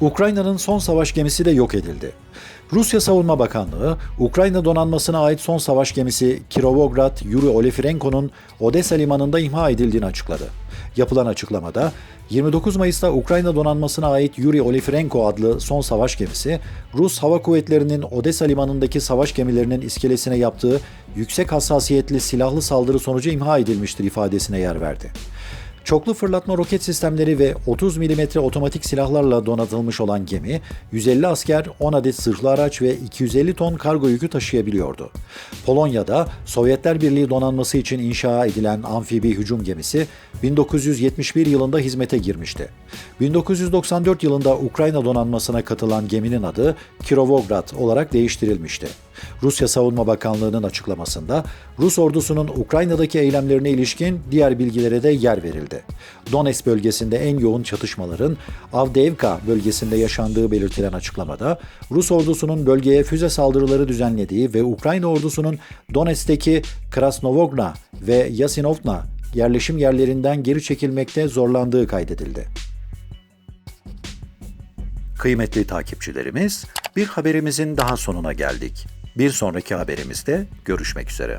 Ukrayna'nın son savaş gemisi de yok edildi. Rusya Savunma Bakanlığı, Ukrayna donanmasına ait son savaş gemisi Kirovograd Yuri Olefirenko'nun Odessa limanında imha edildiğini açıkladı. Yapılan açıklamada, 29 Mayıs'ta Ukrayna donanmasına ait Yuri Olefirenko adlı son savaş gemisi, Rus Hava Kuvvetleri'nin Odessa limanındaki savaş gemilerinin iskelesine yaptığı yüksek hassasiyetli silahlı saldırı sonucu imha edilmiştir ifadesine yer verdi. Çoklu fırlatma roket sistemleri ve 30 mm otomatik silahlarla donatılmış olan gemi, 150 asker, 10 adet zırhlı araç ve 250 ton kargo yükü taşıyabiliyordu. Polonya'da Sovyetler Birliği donanması için inşa edilen amfibi hücum gemisi 1971 yılında hizmete girmişti. 1994 yılında Ukrayna donanmasına katılan geminin adı Kirovograd olarak değiştirilmişti. Rusya Savunma Bakanlığı'nın açıklamasında Rus ordusunun Ukrayna'daki eylemlerine ilişkin diğer bilgilere de yer verildi. Donetsk bölgesinde en yoğun çatışmaların Avdiivka bölgesinde yaşandığı belirtilen açıklamada Rus ordusunun bölgeye füze saldırıları düzenlediği ve Ukrayna ordusunun Donetsk'teki Krasnovogna ve Yasinovna yerleşim yerlerinden geri çekilmekte zorlandığı kaydedildi. Kıymetli takipçilerimiz, bir haberimizin daha sonuna geldik. Bir sonraki haberimizde görüşmek üzere.